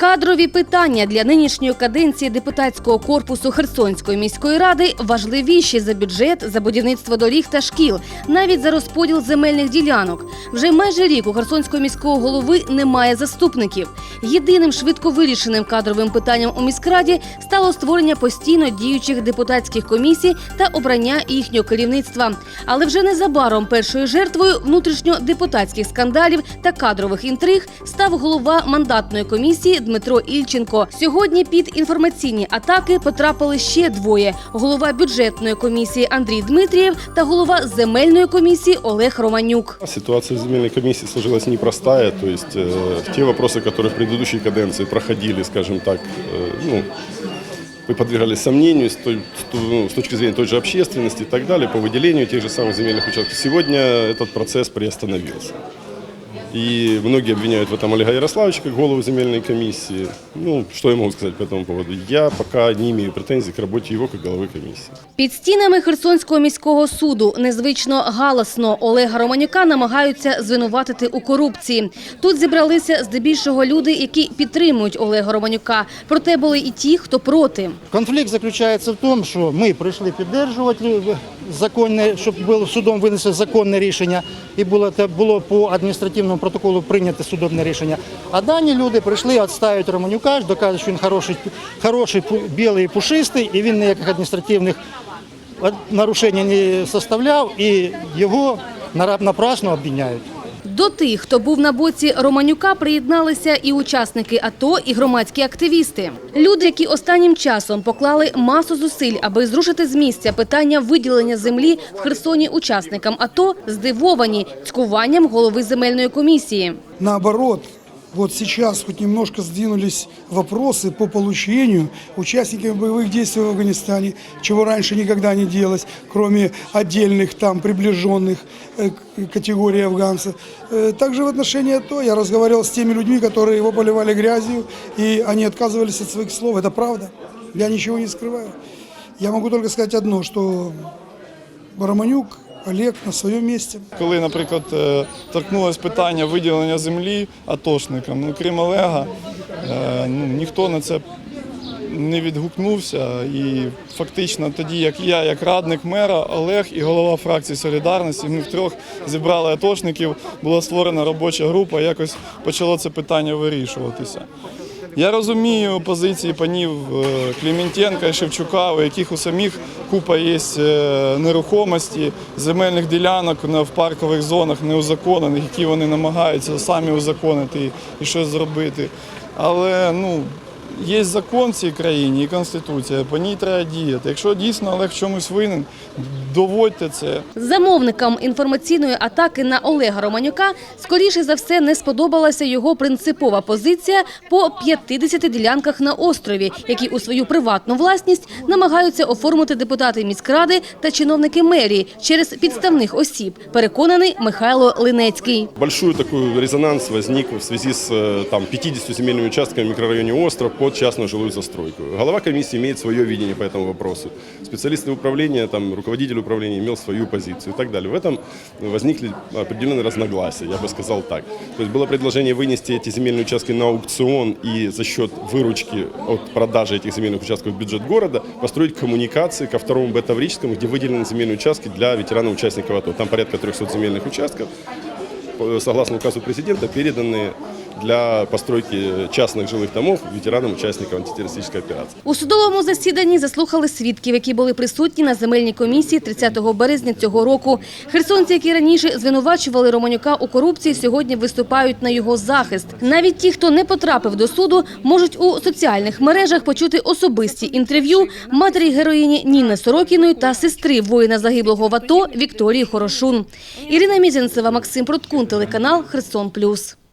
Кадрові питання для нинішньої каденції депутатського корпусу Херсонської міської ради важливіші за бюджет, за будівництво доріг та шкіл, навіть за розподіл земельних ділянок. Вже майже рік у Херсонського міського голови немає заступників. Єдиним швидко вирішеним кадровим питанням у міськраді стало створення постійно діючих депутатських комісій та обрання їхнього керівництва. Але вже незабаром першою жертвою внутрішньодепутатських скандалів та кадрових інтриг став голова мандатної комісії Дмитро Ільченко. Сьогодні під інформаційні атаки потрапили ще двоє: голова бюджетної комісії Андрій Дмитрієв та голова земельної комісії Олег Романюк. Ситуация в земельной комиссии сложилась непростая, то есть э, те вопросы, которые в предыдущей каденции проходили, скажем так, э, ну, вы подвергались сомнению с, той- с ту- ну, с точки зрения той же общественности и так далее, по выделению тех же самых земельных участков. Сегодня этот процесс приостановился. И многие обвиняют в этом Олега Ярославовича как голову земельной комиссии. Ну, что я могу сказать по этому поводу? Я пока не имею претензий к работе его как головы комиссии. Під стінами Херсонського міського суду незвично галасно Олега Романюка намагаються звинуватити у корупції. Тут зібралися здебільшого люди, які підтримують Олега Романюка. Проте були і ті, хто проти. Конфлікт заключається в тому, що ми прийшли підтримувати лю- законне, щоб було судом винесено законне рішення, і було було по адміністративному протоколу прийнято судовне рішення. А дані люди прийшли, відставити Романюка, доказують, що він хороший, хороший білий пушистий, і він ніяких адміністративних нарушень не составляв, і його напрасно обвиняють. До тих, хто був на боці Романюка, приєдналися і учасники АТО, і громадські активісти. Люди, які останнім часом поклали масу зусиль, аби зрушити з місця питання виділення землі в Херсоні учасникам АТО, здивовані цькуванням голови земельної комісії. Наоборот, вот сейчас хоть немножко сдвинулись вопросы по получению участниками боевых действий в Афганистане, чего раньше никогда не делалось, кроме отдельных там приближенных э, категорий афганцев. Э, Также в отношении АТО я разговаривал с теми людьми, которые его поливали грязью, и они отказывались от своих слов. Это правда. Я ничего не скрываю. Я могу только сказать одно, что Романюк Олег на своем месте. Коли, наприклад, е, торкнулось питання виділення землі атошникам, ну крім Олега, е, ну, ніхто на це не відгукнувся. І фактично тоді, як я, як радник мера, Олег і голова фракції Солідарності, ми втрьох зібрали атошників, була створена робоча група, якось почало це питання вирішуватися. Я розумію позиції панів е, Кліментенка і Шевчука, у яких у самих купа є е, нерухомості, земельних ділянок в паркових зонах неузаконених, які вони намагаються самі узаконити і щось зробити. Але ну, є закон в цій країні і конституція, по ній треба діяти. Якщо дійсно Олег в чомусь винен, доводьте це. Замовникам інформаційної атаки на Олега Романюка скоріше за все не сподобалася його принципова позиція по 50 ділянках на острові, які у свою приватну власність намагаються оформити депутати міськради та чиновники мерії через підставних осіб. Переконаний Михайло Линецький. Большой такой резонанс возник в связи с э, там, 50 земельными участками в микрорайоне Остров под частную жилую застройку. Голова комиссии имеет свое видение по этому вопросу. Специалисты управления, там, руководитель управления имел свою позицию и так далее. В этом возникли определенные разногласия, я бы сказал так. То есть было предложение вынести эти земельные участки на аукцион и за счет выручки от продажи этих земельных участков в бюджет города построить коммуникации ко второму бета-таврическому, где выделены земельные участки для ветеранов-участников АТО. Там порядка 300 земельных участков согласно указу президента, переданы для постройки частных жилых домов ветеранам участников антитеррористической операции. У судовому засіданні заслухали свідків, які були присутні на земельній комісії 30 березня цього року. Херсонці, які раніше звинувачували Романюка у корупції, сьогодні виступають на його захист. Навіть ті, хто не потрапив до суду, можуть у соціальних мережах почути особисті інтерв'ю матері героїні Ніни Сорокіної та сестри воїна загиблого в АТО Вікторії Хорошун. Ірина Мізянцева, Максим Проткун, телеканал Херсон Плюс.